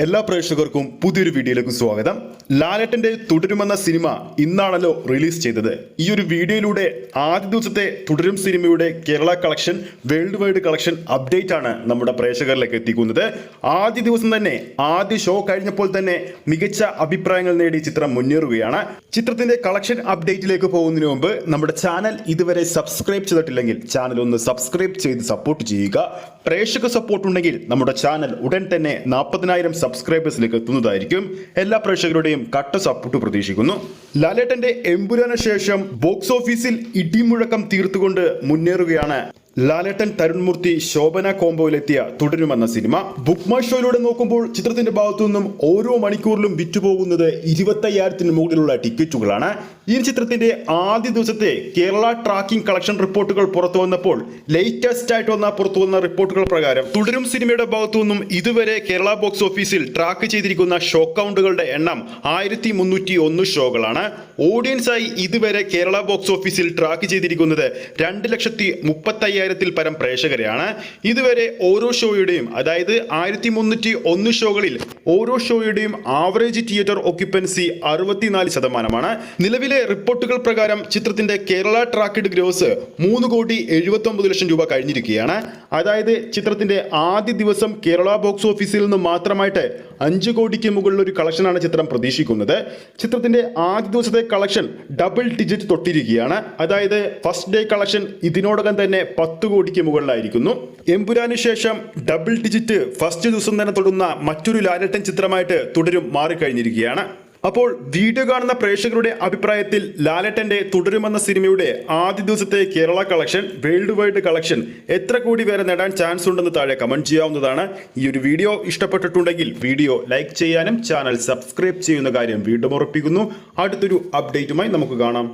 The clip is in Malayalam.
എല്ലാ പ്രേക്ഷകർക്കും പുതിയൊരു വീഡിയോയിലേക്ക് സ്വാഗതം. ലാലേട്ടന്റെ തുടരുമെന്ന സിനിമ ഇന്നാണല്ലോ റിലീസ് ചെയ്തത്. ഈ ഒരു വീഡിയോയിലൂടെ ആദ്യ ദിവസത്തെ തുടരും സിനിമയുടെ Kerala collection worldwide collection update ആണ് നമ്മുടെ പ്രേക്ഷകരിലേക്ക് എത്തിക്കുന്നത്. ആദ്യ ദിവസം തന്നെ ആദ്യ ഷോ കഴിഞ്ഞപ്പോൾ തന്നെ മികച്ച അഭിപ്രായങ്ങൾ നേടി ചിത്രം മുന്നേറുകയാണ്. ചിത്രത്തിന്റെ കളക്ഷൻ അപ്ഡേറ്റിലേക്ക് പോകുന്നതിന് മുമ്പ് നമ്മുടെ ചാനൽ ഇതുവരെ സബ്സ്ക്രൈബ് ചെയ്തിട്ടില്ലെങ്കിൽ ചാനൽ ഒന്ന് സബ്സ്ക്രൈബ് ചെയ്ത് സപ്പോർട്ട് ചെയ്യുക. പ്രേക്ഷക സപ്പോർട്ട് ഉണ്ടെങ്കിൽ നമ്മുടെ ചാനൽ ഉടൻ തന്നെ നാൽപ്പതിനായിരം സബ്സ്ക്രൈബേഴ്സിലേക്ക് എത്തുന്നതായിരിക്കും. എല്ലാ പ്രേക്ഷകരുടെയും കട്ട സപ്പോർട്ട് പ്രതീക്ഷിക്കുന്നു. ലാലേട്ടന്റെ എമ്പുരാന് ശേഷം ബോക്സ് ഓഫീസിൽ ഇടിമുഴക്കം തീർത്തുകൊണ്ട് മുന്നേറുകയാണ് ലാലേട്ടൻ തരുൺമൂർത്തി ശോഭന കോംബോയിലെത്തിയ തുടരുമെന്ന സിനിമ. ബുക്ക് മൈ ഷോയിലൂടെ നോക്കുമ്പോൾ ചിത്രത്തിന്റെ ഭാഗത്തു നിന്നും ഓരോ മണിക്കൂറിലും വിറ്റുപോകുന്നത് ഇരുപത്തയ്യായിരത്തിന് മുകളിലുള്ള ടിക്കറ്റുകളാണ്. ഈ ചിത്രത്തിന്റെ ആദ്യ ദിവസത്തെ കേരള ട്രാക്കിംഗ് കളക്ഷൻ റിപ്പോർട്ടുകൾ പുറത്തു വന്നപ്പോൾ ലേറ്റസ്റ്റ് ആയിട്ട് വന്ന പുറത്തു വന്ന റിപ്പോർട്ടുകൾ പ്രകാരം തുടരും സിനിമയുടെ ഭാഗത്തു നിന്നും ഇതുവരെ കേരള ബോക്സ് ഓഫീസിൽ ട്രാക്ക് ചെയ്തിരിക്കുന്ന ഷോ കൗണ്ടുകളുടെ എണ്ണം ആയിരത്തി മുന്നൂറ്റി ഒന്ന് ഷോകളാണ് ഓഡിയൻസായി ഇതുവരെ കേരള ബോക്സ് ഓഫീസിൽ ട്രാക്ക് ചെയ്തിരിക്കുന്നത് രണ്ട് ലക്ഷത്തി മുപ്പത്തയ്യായിരത്തിൽ പരം പ്രേക്ഷകരെയാണ്. ഇതുവരെ ഓരോ ഷോയുടെയും അതായത് ആയിരത്തി മുന്നൂറ്റി ഒന്ന് ഷോകളിൽ ഓരോ ഷോയുടെയും ആവറേജ് തിയേറ്റർ ഓക്യുപ്പൻസി അറുപത്തിനാല് ശതമാനമാണ്. നിലവിലെ റിപ്പോർട്ടുകൾ പ്രകാരം ചിത്രത്തിന്റെ കേരള ട്രാക്കഡ് ഗ്രോസ് മൂന്ന് കോടി എഴുപത്തി ഒമ്പത് ലക്ഷം രൂപ കഴിഞ്ഞിരിക്കുകയാണ്. അതായത് ചിത്രത്തിന്റെ ആദ്യ ദിവസം കേരള ബോക്സ് ഓഫീസിൽ നിന്ന് മാത്രമായിട്ട് അഞ്ച് കോടിക്ക് മുകളിൽ ഒരു കളക്ഷനാണ് ചിത്രം പ്രതീക്ഷിക്കുന്നത്. ചിത്രത്തിന്റെ ആദ്യ ദിവസത്തെ കളക്ഷൻ ഡബിൾ ഡിജിറ്റ് തൊട്ടിരിക്കുകയാണ്. അതായത് ഫസ്റ്റ് ഡേ കളക്ഷൻ ഇതിനോടകം തന്നെ പത്ത് കോടിക്ക് മുകളിലായിരിക്കുന്നു. എമ്പുരാന് ശേഷം ഡബിൾ ഡിജിറ്റ് ഫസ്റ്റ് ദിവസം തന്നെ തൊടുന്ന മറ്റൊരു ലാലട്ടൻ ചിത്രമായിട്ട് തുടരും മാറിക്കഴിഞ്ഞിരിക്കുകയാണ്. അപ്പോൾ വീഡിയോ കാണുന്ന പ്രേക്ഷകരുടെ അഭിപ്രായത്തിൽ ലാലട്ടന്റെ തുടരുമെന്ന സിനിമയുടെ ആദ്യ ദിവസത്തെ Kerala collection worldwide collection എത്ര കോടി വരെ നേടാൻ ചാൻസ് ഉണ്ടെന്ന് താഴെ കമന്റ് ചെയ്യാവുന്നതാണ്. ഈ ഒരു വീഡിയോ ഇഷ്ടപ്പെട്ടിട്ടുണ്ടെങ്കിൽ വീഡിയോ ലൈക്ക് ചെയ്യാനും ചാനൽ സബ്സ്ക്രൈബ് ചെയ്യുന്ന കാര്യം വീണ്ടും ഉറപ്പിക്കുന്നു. അടുത്തൊരു അപ്ഡേറ്റുമായി നമുക്ക് കാണാം.